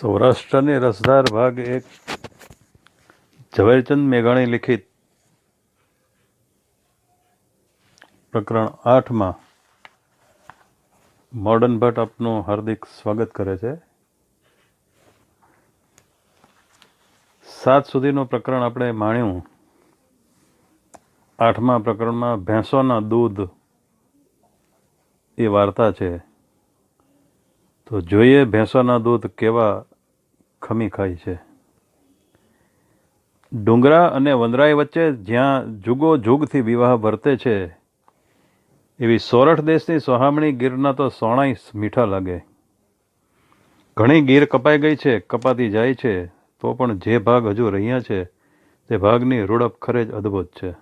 સૌરાષ્ટ્રની રસધાર ભાગ એક, ઝવેરચંદ મેઘાણી લિખિત પ્રકરણ આઠમાં મોર્ડન ભટ્ટ આપનું હાર્દિક સ્વાગત કરે છે. સાત સુધીનું પ્રકરણ આપણે માણ્યું. આઠમા પ્રકરણમાં ભેંસોના દૂધ એ વાર્તા છે. તો જોઈએ ભેંસાના દૂધ કેવા ખમી ખાય છે. ડુંગરા અને વંદરાઈ વચ્ચે જ્યાં જુગો જુગથી વિવાહ વર્તે છે, એવી સોરઠ દેશની સોહામણી ગીરના તો સોણાઈ મીઠા લાગે. ઘણી ગીર કપાઈ ગઈ છે, કપાતી જાય છે, તો પણ જે ભાગ હજુ રહ્યા છે, તે ભાગની રૂડપ ખરે જ અદ્ભુત છે.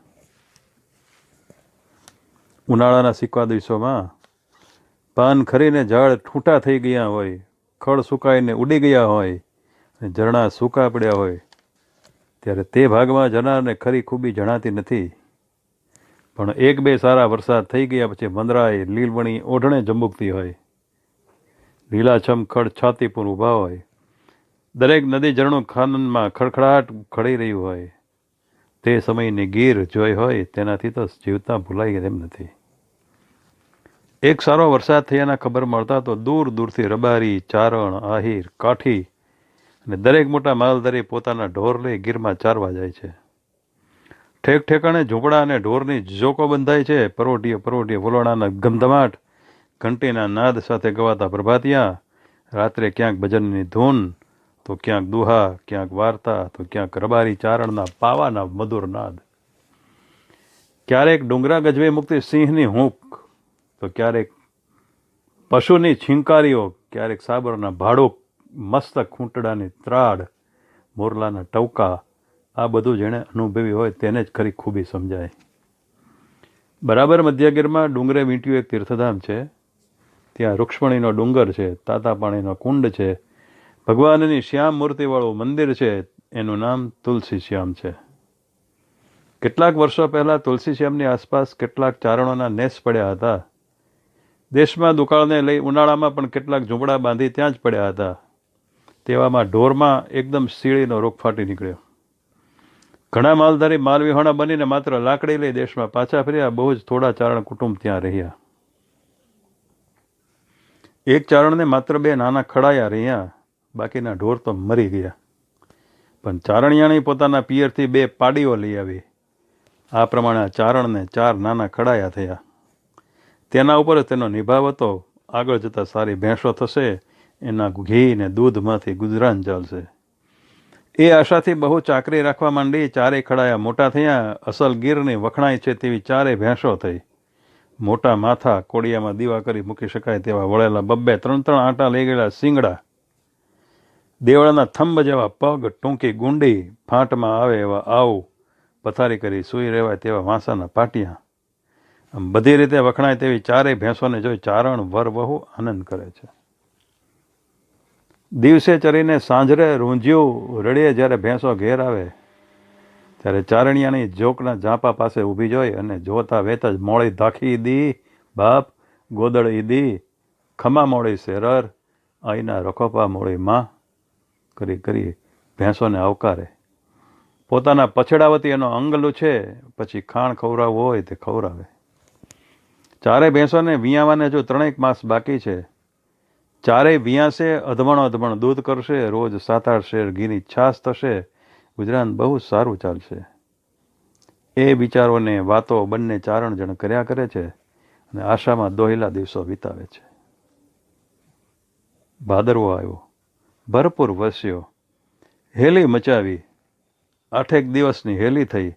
ઉનાળાના સિક્કા દિવસોમાં પાન ખરીને ઝાડ ઠૂંટા થઈ ગયા હોય, ખડ સુકાઈને ઉડી ગયા હોય, અને ઝરણા સૂકા પડ્યા હોય, ત્યારે તે ભાગમાં જનારને ખરી ખૂબી જણાતી નથી. પણ એક બે સારા વરસાદ થઈ ગયા પછી મંદરાએ લીલવણી ઓઢણે જંબુકતી હોય. લીલાછમ ખડ છાતી પર ઊભા હોય. દરેક નદી ઝરણું ખાનનમાં ખડખડાટ ખડી રહ્યું હોય. તે સમયની ગીર જોઈ હોય, તેનાથી તો જીવતા ભૂલાઈ તેમ નથી. એક સારો વરસાદ થયાના ખબર મળતા તો દૂર દૂરથી રબારી, ચારણ, આહિર, કાઠી અને દરેક મોટા માલધારી પોતાના ઢોર લઈ ગીરમાં ચારવા જાય છે. ઠેક ઠેકાણે ઝૂંપડા અને ઢોરની જોકો બંધાય છે. પરોઢીએ પરોઢીએ વલોણાના ગમધમાટ ઘંટીના નાદ સાથે ગવાતા પ્રભાતિયા, રાત્રે ક્યાંક ભજનની ધૂન, તો ક્યાંક દુહા, ક્યાંક વાર્તા, તો ક્યાંક રબારી ચારણના પાવાના મધુર નાદ. ક્યારેક ડુંગરા ગજવે મુક્તિ સિંહની હૂંક તો ક્યારેક પશુની છીંકારીઓ, ક્યારેક સાબરના ભાડો, મસ્ત ખૂંટડાની ત્રાડ, મોરલાના ટવકા, આ બધું જેણે અનુભવી હોય તેને જ ખરી ખૂબી સમજાય. બરાબર મધ્યગીરમાં ડુંગરે વીંટ્યું એક તીર્થધામ છે. ત્યાં રૂક્ષ્મણીનો ડુંગર છે તાતા પાણીનો કુંડ છે. ભગવાનની શ્યામ મૂર્તિવાળું મંદિર છે, એનું નામ તુલસી શ્યામ છે. કેટલાક વર્ષો પહેલાં તુલસી શ્યામની આસપાસ કેટલાક ચારણોના નેસ પડ્યા હતા. દેશમાં દુકાળને લઈ ઉનાળામાં પણ કેટલાક ઝૂંપડા બાંધી ત્યાં જ પડ્યા હતા. તેવામાં ઢોરમાં એકદમ સીડીનો રોગ ફાટી નીકળ્યો. ઘણા માલધારી માલવિહોણા બનીને માત્ર લાકડી લઈ દેશમાં પાછા ફર્યા, બહુ જ થોડા ચારણ કુટુંબ ત્યાં રહ્યા. એક ચારણને માત્ર બે નાના ખડાયા રહ્યા, બાકીના ઢોર તો મરી ગયા. પણ ચારણિયાણી પોતાના પિયરથી બે પાડીઓ લઈ આવી. આ પ્રમાણે ચારણને ચાર નાના ખડાયા થયા. તેના ઉપર તેનો નિભાવ હતો. આગળ જતાં સારી ભેંસો થશે, એના ઘી ને દૂધમાંથી ગુજરાન ચાલશે એ આશાથી બહુ ચાકરી રાખવા માંડી ચારે ખડાયા મોટા થયા, અસલ ગીરની વખણાય છે તેવી ચારે ભેંસો થઈ. મોટા માથા કોડિયામાં દીવા કરી મૂકી શકાય તેવા વળેલા બબ્બે ત્રણ ત્રણ આટા લઈ ગયેલા શિંગડા. દેવળાના થંભ જેવા પગ, ટૂંકી ગુંડી, ફાંટમાં આવે એવા આવું. પથારી કરી સૂઈ રહેવાય તેવા વાંસાના પાટિયા. બધી રીતે વખણાય તેવી ચારેય ભેંસોને જોઈ ચારણ વર વહુ આનંદ કરે છે. દિવસે ચરીને સાંજરે રૂંઝ્યું રડીએ જ્યારે ભેંસો ઘેર આવે, ત્યારે ચારણિયાની જોકના ઝાંપા પાસે ઊભી જોઈ અને જોતા વેત જ મોળી ધાખી દી, બાપ, ગોદળ દી, ખમા મોળી શેરર આઈના રખોપા મોળી માં, કરી કરી ભેંસોને આવકારે. પોતાના પછડાવતી એનો અંગલું છે પછી ખાણ ખવડાવવું હોય તે ખવડાવે. ચારે ભેંસોને વિયાવાને જો ત્રણેક માસ બાકી છે ચારેય વિયાશે અધમણ અધમણ દૂધ કરશે, રોજ સાત આઠ શેર ઘીની છાશ થશે, ગુજરાન બહુ સારું ચાલશે. એ વિચારોને વાતો બંને ચારણ જણ કર્યા કરે છે અને આશામાં દોહિલા દિવસો વિતાવે છે. ભાદરવો આવ્યો. ભરપૂર વસ્યો. હેલી મચાવી. આઠેક દિવસની હેલી થઈ.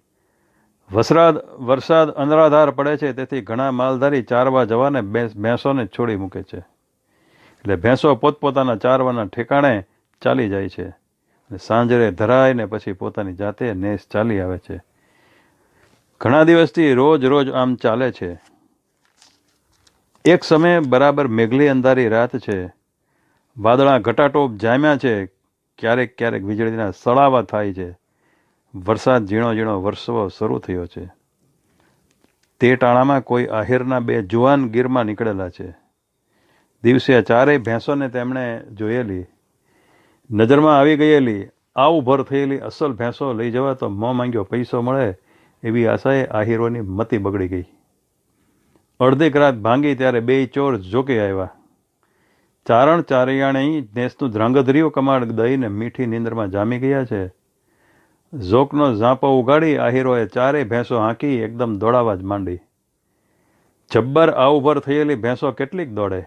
વસરાદ વરસાદ અનરાધાર પડે છે, તેથી ઘણા માલધારી ચારવા જવાને ભેંસોને છોડી મૂકે છે. એટલે ભેંસો પોતપોતાના ચારવાના ઠેકાણે ચાલી જાય છે. સાંજરે ધરાઈને પછી પોતાની જાતે નેસ ચાલી આવે છે. ઘણા દિવસથી રોજ રોજ આમ ચાલે છે. એક સમયે બરાબર મેઘલી અંધારી રાત છે. વાદળા ઘટાટોપ જામ્યા છે. ક્યારેક ક્યારેક વીજળીના સળાવા થાય છે. વરસાદ ઝીણો ઝીણો વરસવો શરૂ થયો છે. તે ટાણામાં કોઈ આહિરના બે જુવાન ગીરમાં નીકળેલા છે. દિવસે ચારેય ભેંસોને તેમણે જોયેલી, નજરમાં આવી ગયેલી, આવ ભર થયેલી અસલ ભેંસો લઈ જવા તો મોં માંગ્યો પૈસો મળે એવી આશાએ આહિરોની મતી બગડી ગઈ. અડધીક રાત ભાંગી ત્યારે બે ચોર જોકે આવ્યા. ચારણ ચારિયાણી દેશનું ધ્રાંગધર્યું કમાડ દઈને મીઠી નીંદરમાં જામી ગયા છે. ઝોકનો ઝાંપો ઉગાડી આહીરોએ ચારેય ભેંસો હાંકી એકદમ દોડાવા જ માંડી. જબ્બર આવુભર થયેલી ભેંસો કેટલીક દોડે.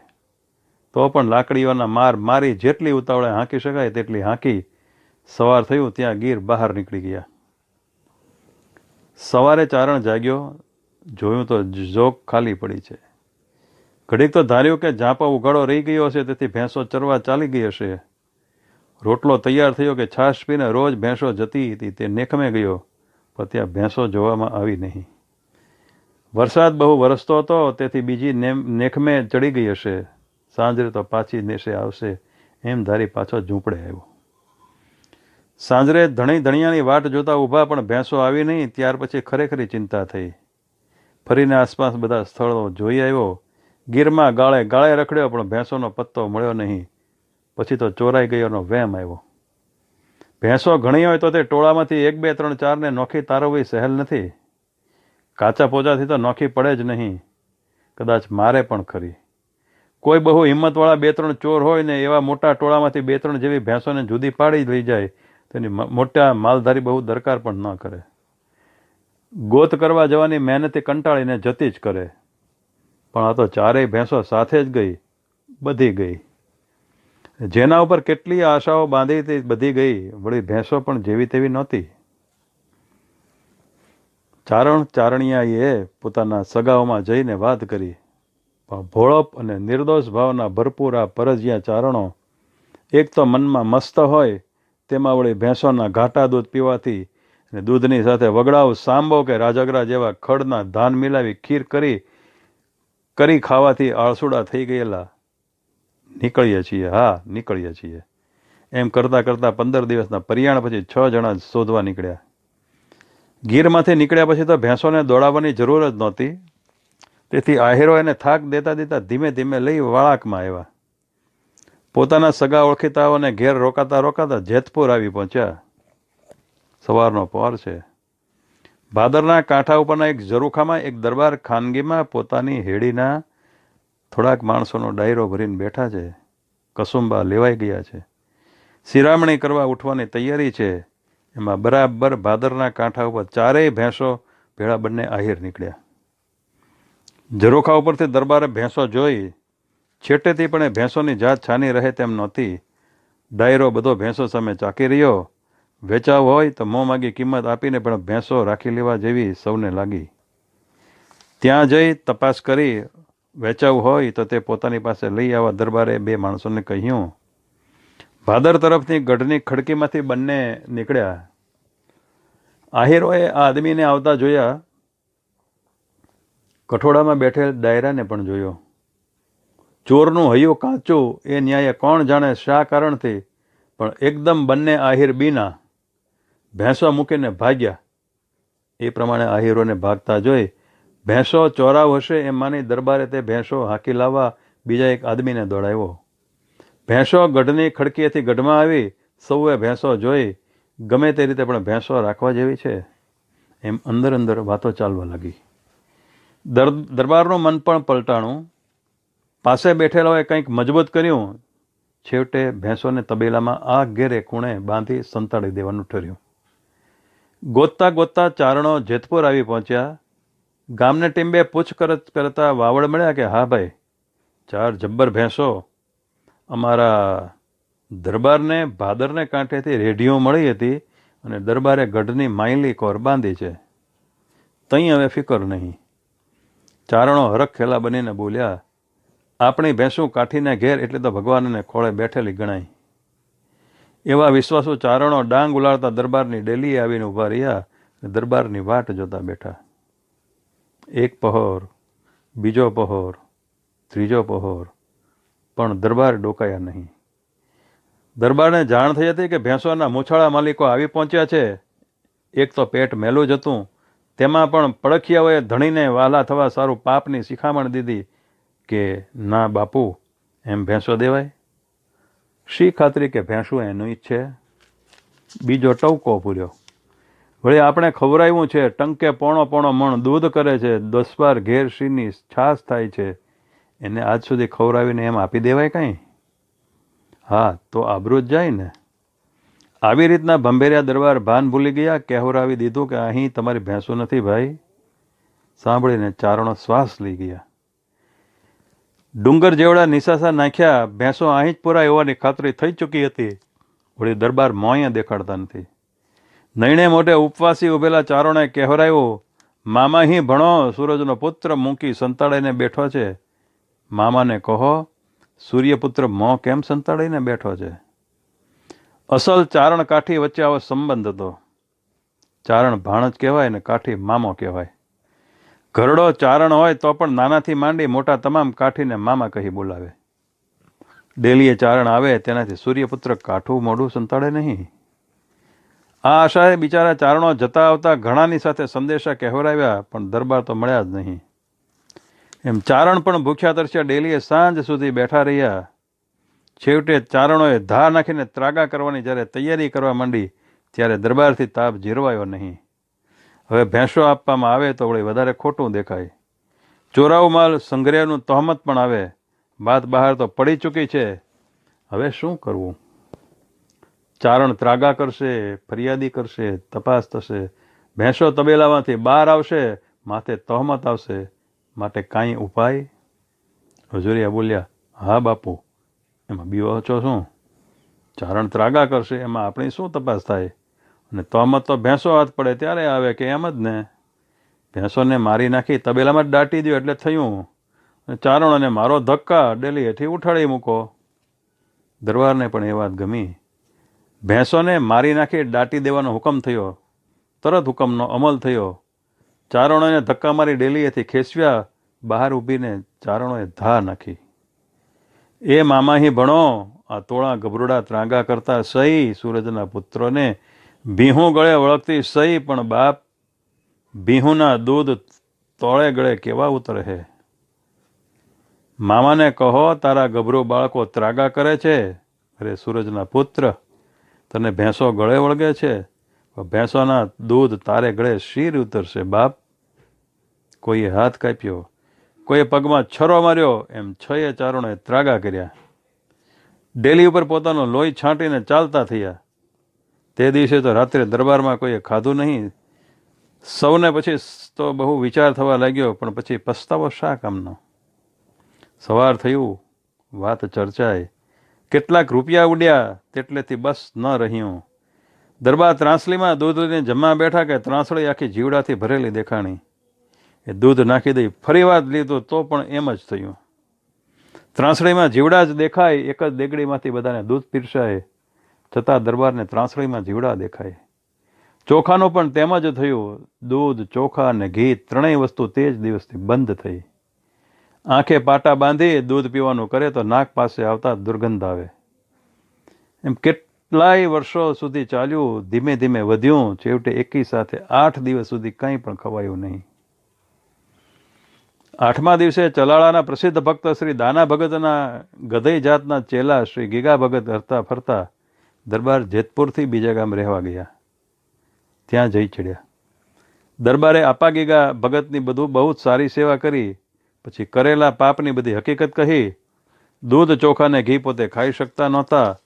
તો પણ લાકડીઓના માર મારી જેટલી ઉતાવળે હાંકી શકાય તેટલી હાંકી સવાર થયું ત્યાં ગીર બહાર નીકળી ગયા. સવારે ચારણ જાગ્યો, જોયું તો ઝોક ખાલી પડી છે. ઘડીક તો ધાર્યું કે ઝાંપો ઉઘાડો રહી ગયો હશે, તેથી ભેંસો ચરવા ચાલી ગઈ હશે. રોટલો તૈયાર થયો કે છાશ પીને રોજ ભેંસો જતી હતી, તે નેખમે ગયો, પણ ત્યાં ભેંસો જોવામાં આવી નહીં. વરસાદ બહુ વરસતો હતો, તેથી બીજી નેમ, નેખમે ચડી ગઈ હશે. સાંજરે તો પાછી નેશે આવશે, એમ ધારી પાછો ઝૂંપડે આવ્યો. સાંજરે ધણી ધણિયાની વાટ જોતા ઊભા પણ ભેંસો આવી નહીં, ત્યાર પછી ખરેખરી ચિંતા થઈ. ફરીને આસપાસ બધા સ્થળો જોઈ આવ્યો. ગીરમાં ગાળે ગાળે રખડ્યો, પણ ભેંસોનો પત્તો મળ્યો નહીં. પછી તો ચોરાઈ ગયોનો વહેમ આવ્યો. ભેંસો ઘણી હોય તો તે ટોળામાંથી એક, બે, ત્રણ, ચારને નોખી તારવવી સહેલ નથી. કાચા પોચાથી તો નોખી પડે જ નહીં. કદાચ મારે પણ ખરી. કોઈ બહુ હિંમતવાળા બે, ત્રણ ચોર હોય ને એવા મોટા ટોળામાંથી બે, ત્રણ જેવી ભેંસોને જુદી પાડી લઈ જાય તેની મોટા માલધારી બહુ દરકાર પણ ન કરે. ગોત કરવા જવાની મહેનતે કંટાળીને જતી જ કરે. પણ આ તો ચારેય ભેંસો સાથે જ ગઈ, બધી ગઈ. જેના ઉપર કેટલી આશાઓ બાંધી હતી બધી ગઈ, વળી ભેંસો પણ જેવી તેવી નહોતી. ચારણ ચારણિયાએ પોતાના સગાઓમાં જઈને વાત કરી. ભોળપ અને નિર્દોષ ભાવના ભરપૂર આ પરજિયા ચારણો, એક તો મનમાં મસ્ત હોય, તેમાં વળી ભેંસોના ઘાટા દૂધ પીવાથી અને દૂધની સાથે વગડાવ, સાંબો કે રાજાગરા જેવા ખડના ધાન મિલાવી ખીર કરી કરી ખાવાથી આળસુડા થઈ ગયેલા. નીકળીએ છીએ, હા, નીકળીએ છીએ. એમ કરતાં કરતાં પંદર દિવસના પરિયાણ પછી છ જણા શોધવા નીકળ્યા. ગીરમાંથી નીકળ્યા પછી તો ભેંસોને દોડાવવાની જરૂર જ નહોતી. તેથી આહેરો એને થાક દેતા દેતા ધીમે ધીમે લઈ વાળાકમાં આવ્યા. પોતાના સગા ઓળખીતાઓને ઘેર રોકાતા રોકાતા જેતપુર આવી પહોંચ્યા. સવારનો પહોર છે. ભાદરના કાંઠા ઉપરના એક ઝરૂખામાં એક દરબાર ખાનગીમાં પોતાની હેડીના થોડાક માણસોનો ડાયરો ભરીને બેઠા છે, કસુંબા લેવાઈ ગયા છે. શિરામણી કરવા ઉઠવાની તૈયારી છે. એમાં બરાબર ભાદરના કાંઠા ઉપર ચારેય ભેંસો ભેળા બંને આહિર નીકળ્યા. ઝરોખા ઉપરથી દરબારે ભેંસો જોઈ, છેટેથી પણ એ ભેંસોની જાત છાની રહે તેમ નહોતી. ડાયરો બધો ભેંસો સામે ચાકી રહ્યો. વેચાવ હોય તો મોં માગી કિંમત આપીને પણ ભેંસો રાખી લેવા જેવી સૌને લાગી. ત્યાં જઈ તપાસ કરી વેચાવું હોય તો તે પોતાની પાસે લઈ આવવા દરબારે બે માણસોને કહ્યું, ભાદર તરફની ગઢની ખડકીમાંથી બંને નીકળ્યા. આહિરોએ આ આદમીને આવતા જોયા. કઠોળામાં બેઠેલ ડાયરાને પણ જોયો. ચોરનું હૈયું કાચું, એ ન્યાયે કોણ જાણે શા કારણથી, પણ એકદમ બંને આહિર બીના. ભેંસવા મૂકીને ભાગ્યા. એ પ્રમાણે આહિરોને ભાગતા જોઈ ભેંસો ચોરાવ હશે એમ માની દરબારે તે ભેંસો હાંકી લાવવા બીજા એક આદમીને દોડાવ્યો. ભેંસો ગઢની ખડકીએથી ગઢમાં આવી, સૌએ ભેંસો જોઈ, ગમે તે રીતે પણ ભેંસો રાખવા જેવી છે. એમ અંદર અંદર વાતો ચાલવા લાગી. દર, દરબારનું મન પણ પલટાણું. પાસે બેઠેલાઓએ કંઈક મજબૂત કર્યું. છેવટે ભેંસોને તબેલામાં આ ઘેરે ખૂણે બાંધી સંતાડી દેવાનું ઠર્યું. ગોતતા ગોતતા ચારણો જેતપુર આવી પહોંચ્યા. ગામને ટીમ્બે પૂછપરછ કરતા વાવડ મળ્યા કે, હા ભાઈ, ચાર જબ્બર ભેંસો. અમારા દરબારને, ભાદરને કાંઠેથી રેઢીઓ મળી હતી અને દરબારે ગઢની માયલી કોર બાંધી છે. તઈ હવે ફિકર નહીં. ચારણો હરખ ખેલા બનીને બોલ્યા, આપણી ભેંસું કાઠીને ઘેર એટલે તો ભગવાનને ખોળે બેઠેલી ગણાય. એવા વિશ્વાસુ ચારણો ડાંગ ઉલાળતા દરબારની ડેલીએ આવીને ઊભા રહ્યા દરબારની વાટ જોતા બેઠા. એક પહોર, બીજો પહોર, ત્રીજો પહોર, પણ દરબાર ડોકાયા નહીં. દરબારને જાણ થઈ હતી કે ભેંસોના મૂછાળા માલિકો આવી પહોંચ્યા છે. એક તો પેટ મેલું જ હતું. તેમાં પણ પડખિયાઓએ ધણીને વાલા થવા સારું પાપની શિખામણ દીધી કે, ના બાપુ, એમ ભેંસો દેવાય? શી ખાતરી કે ભેંસું એનું ઈચ્છે બીજો ટવકો પૂર્યો વળી આપણે ખવડાવ્યું છે, ટંકે પોણો પોણો મણ દૂધ કરે છે, દસ બાર ઘેર શીની છાશ થાય છે. એને આજ સુધી ખવડાવીને એમ આપી દેવાય કાંઈ? હા, તો આબરૂ જ જાય ને. આવી રીતના ભંભેરિયા દરબાર ભાન ભૂલી ગયા, કહેવરાવી દીધું કે અહીં તમારી ભેંસો નથી ભાઈ. સાંભળીને ચારણો શ્વાસ લઈ ગયા. ડુંગર જેવડા નિશાસા નાખ્યા, ભેંસો અહીં જ પૂરા હોવાની ખાતરી થઈ ચૂકી હતી. વળી દરબાર મોંય દેખાડતા નથી. નૈણે મોઢે ઉપવાસી ઉભેલા ચારણે કહેવરાયું મામા હી ભણો, સૂરજનો પુત્ર મૂકી સંતાડાઈને બેઠો છે. મામાને કહો, સૂર્યપુત્ર મોં કેમ સંતાડીને બેઠો છે? અસલ ચારણ કાઠી વચ્ચે આવો સંબંધ હતો. ચારણ ભાણજ કહેવાય ને કાઠી મામો કહેવાય. ઘરડો ચારણ હોય તો પણ નાનાથી માંડી મોટા તમામ કાઠીને મામા કહી બોલાવે. ડેલીએ ચારણ આવે તેનાથી સૂર્યપુત્ર કાઠું મોઢું સંતાડે નહીં. આ આશાએ બિચારા ચારણો જતા આવતા ઘણાની સાથે સંદેશા કહેવરાવ્યા, પણ દરબાર તો મળ્યા જ નહીં. એમ ચારણ પણ ભૂખ્યા તરસ્યા ડેલીએ સાંજ સુધી બેઠા રહ્યા. છેવટે ચારણોએ ધા નાખીને ત્રાગા કરવાની જ્યારે તૈયારી કરવા માંડી, ત્યારે દરબારથી તાપ જીરવાયો નહીં. હવે ભેંસો આપવામાં આવે તો વળી વધારે ખોટું દેખાય. ચોરાવ માલ સંગ્રહનું તહમત પણ આવે. વાત બહાર તો પડી ચૂકી છે. હવે શું કરવું? ચારણ ત્રાગા કરશે, ફરિયાદી કરશે, તપાસ થશે. ભેંસો તબેલામાંથી બહાર આવશે, માથે તહમત આવશે. માટે કાંઈ ઉપાય? હજુરિયા બોલ્યા, હા બાપુ, એમાં બીવો છો શું? ચારણ ત્રાગા કરશે, એમાં આપણી શું તપાસ થાય? અને તહમત તો ભેંસો હાથ પડે, ત્યારે આવે કે એમ જ ને? ભેંસોને મારી નાખી, તબેલામાં જ દાટી દો એટલે થયું. અને ચારણોને મારો ધક્કા, ડેલી હેઠી ઉઠાડી મૂકો. દરબારને પણ એ વાત ગમી. ભેંસોને મારી નાખી દાટી દેવાનો હુકમ થયો. તરત હુકમનો અમલ થયો. ચારણોને ધક્કા મારી ડેલીએથી ખેંચવ્યા બહાર ઊભીને ચારણોએ ધા નાખી. એ મામાહી ભણો, આ તોળા ગભરોડા ત્રાંગા કરતા સહી, સૂરજના પુત્રોને ભીહું ગળે વળગતી સહી, પણ બાપ ભીહુંના દૂધ તોળે ગળે કેવા ઉતરે મામાને કહો, તારા ગભરો બાળકો ત્રાગા કરે છે. અરે, સૂરજના પુત્ર તને ભેંસો ગળે વળગે છે? ભેંસોના દૂધ તારે ગળે શીર ઉતરશે, બાપ? કોઈએ હાથ કાપ્યો, કોઈએ પગમાં છરો માર્યો, એમ છએ ચારોણે ત્રાગા કર્યા. ડેલી ઉપર પોતાનો લોહી છાંટીને ચાલતા થયા. તે દિવસે તો રાત્રે દરબારમાં કોઈએ ખાધું નહીં. સૌને પછી તો બહુ વિચાર થવા લાગ્યો, પણ પછી પસ્તાવો શા કામનો? સવાર થયું, વાત ચર્ચાય. કેટલાક રૂપિયા ઉડ્યા, તેટલેથી બસ ન રહ્યું. દરબાર ત્રાંસલીમાં દૂધ લઈને જમવા બેઠા કે ત્રાંસળી આખી જીવડાથી ભરેલી દેખાણી. એ દૂધ નાખી દઈ ફરી વાર લીધું તો પણ એમ જ થયું. ત્રાંસળીમાં જીવડા જ દેખાય, એક જ દેગડીમાંથી બધાને દૂધ પીરસાય, છતાં દરબારને ત્રાંસળીમાં જીવડા દેખાય. ચોખાનું પણ તેમ જ થયું. દૂધ, ચોખા અને ઘી ત્રણેય વસ્તુ તે જ દિવસથી બંધ થઈ. આંખે પાટા બાંધી દૂધ પીવાનું કરે તો નાક પાસે આવતા દુર્ગંધ આવે. એમ કેટલાય વર્ષો સુધી ચાલ્યું, ધીમે ધીમે વધ્યું, છેવટે એકી સાથે આઠ દિવસ સુધી કંઈ પણ ખવાયું નહીં. આઠમા દિવસે ચલાળાના પ્રસિદ્ધ ભક્ત શ્રી દાના ભગતના ગધઈ જાતના ચેલા શ્રી ગીગા ભગત હરતા ફરતા દરબાર જેતપુરથી બીજા ગામ રહેવા ગયા. ત્યાં જઈ ચડ્યા. દરબારે આપા ગીગા ભગતની બધું બહુ જ સારી સેવા કરી. પછી કરેલા પાપની બધી હકીકત કહી, દૂધ ચોખાને ઘી પોતે ખાઈ શકતા નહોતા,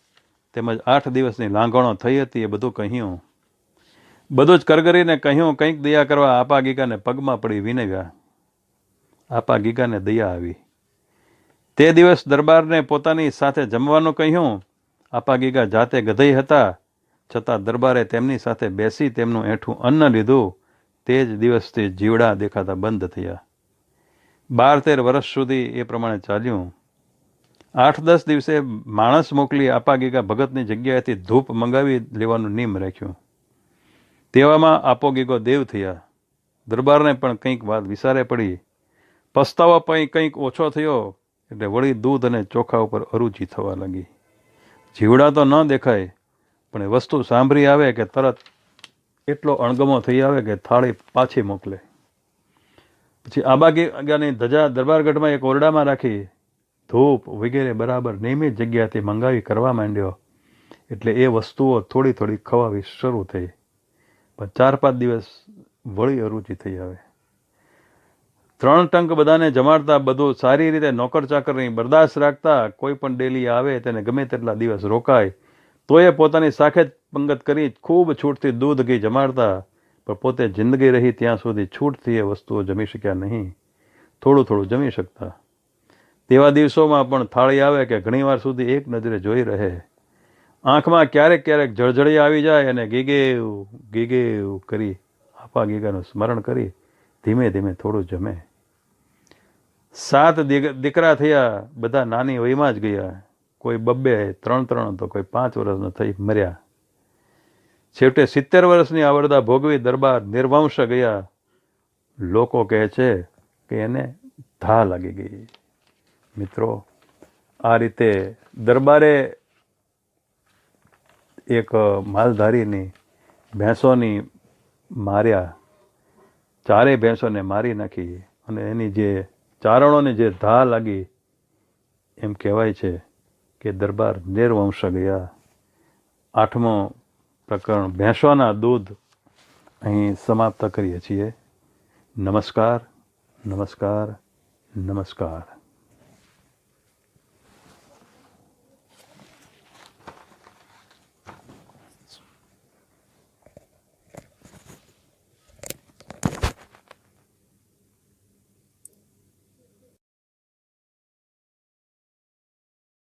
તેમજ આઠ દિવસની લાંઘણો થઈ હતી એ બધું કહ્યું. બધું જ કરગરીને કહ્યું, કંઈક દયા કરવા આપા ગીગાને પગમાં પડી વિનવ્યા. આપા ગીગાને દયા આવી. તે દિવસ દરબારને પોતાની સાથે જમવાનું કહ્યું. આપા ગીગા જાતે ગધઈ હતા, છતાં દરબારે તેમની સાથે બેસી તેમનું એઠું અન્ન લીધું. તે જ દિવસથી જીવડા દેખાતા બંધ થયા. બાર તેર વર્ષ સુધી એ પ્રમાણે ચાલ્યું. આઠ દસ દિવસે માણસ મોકલી આપા ભગતની જગ્યાએથી ધૂપ મંગાવી લેવાનું નિયમ રાખ્યું. તેવામાં આપો ગીગો દેવ થયા. દરબારને પણ કંઈક વાત વિસારે પડી. પસ્તાવા પણ કંઈક ઓછો થયો એટલે વળી દૂધ અને ચોખા ઉપર અરુચિ થવા લાગી. જીવડા તો ન દેખાય, પણ એ વસ્તુ સાંભળી આવે કે તરત એટલો અણગમો થઈ આવે કે થાળી પાછી મોકલે. પછી આબાગીની ધજા દરબારગઢમાં એક ઓરડામાં રાખી ધૂપ વગેરે બરાબર નિયમિત જગ્યાથી મંગાવી કરવા માંડ્યો. એટલે એ વસ્તુઓ થોડી થોડી ખવાવી શરૂ થઈ. પણ ચાર પાંચ દિવસ વળી અરુચિ થઈ આવે. ત્રણ ટંક બધાને જમાડતા બધું સારી રીતે નોકર ચાકરની બરદાસ્ત રાખતા કોઈ પણ ડેલી આવે તેને ગમે તેટલા દિવસ રોકાય તો એ પોતાની સાખેત પંગત કરી ખૂબ છૂટથી દૂધ ઘી જમાડતા પણ પોતે જિંદગી રહી ત્યાં સુધી છૂટથી એ વસ્તુઓ જમી શક્યા નહીં. થોડું થોડું જમી શકતા. તેવા દિવસોમાં પણ થાળી આવે કે ઘણીવાર સુધી એક નજરે જોઈ રહે. આંખમાં ક્યારેક ક્યારેક જળજળી આવી જાય અને ગીગેવ ગીગેવ કરી આપા ગીગાનું સ્મરણ કરી ધીમે ધીમે થોડું જમે. સાત દીક- દીકરા થયા, બધા નાની વયમાં જ ગયા. કોઈ બબ્બે, ત્રણ ત્રણ તો કોઈ પાંચ વર્ષનો થઈ મર્યા. છેવટે સિત્તેર વર્ષની આવરદા ભોગવી દરબાર નિર્વંશ ગયા. લોકો કહે છે કે એને ધા લાગી ગઈ. મિત્રો, આ રીતે દરબારે એક માલધારીની ભેંસોની માર્યા. ચારે ભેંસોને મારી નાખી અને એની જે ચારણોને જે ધા લાગી, એમ કહેવાય છે કે દરબાર નિર્વંશ ગયા. આઠમો પ્રકરણ ભેંસોના દૂધ અહીં સમાપ્ત કરીએ છીએ. નમસ્કાર નમસ્કાર નમસ્કાર.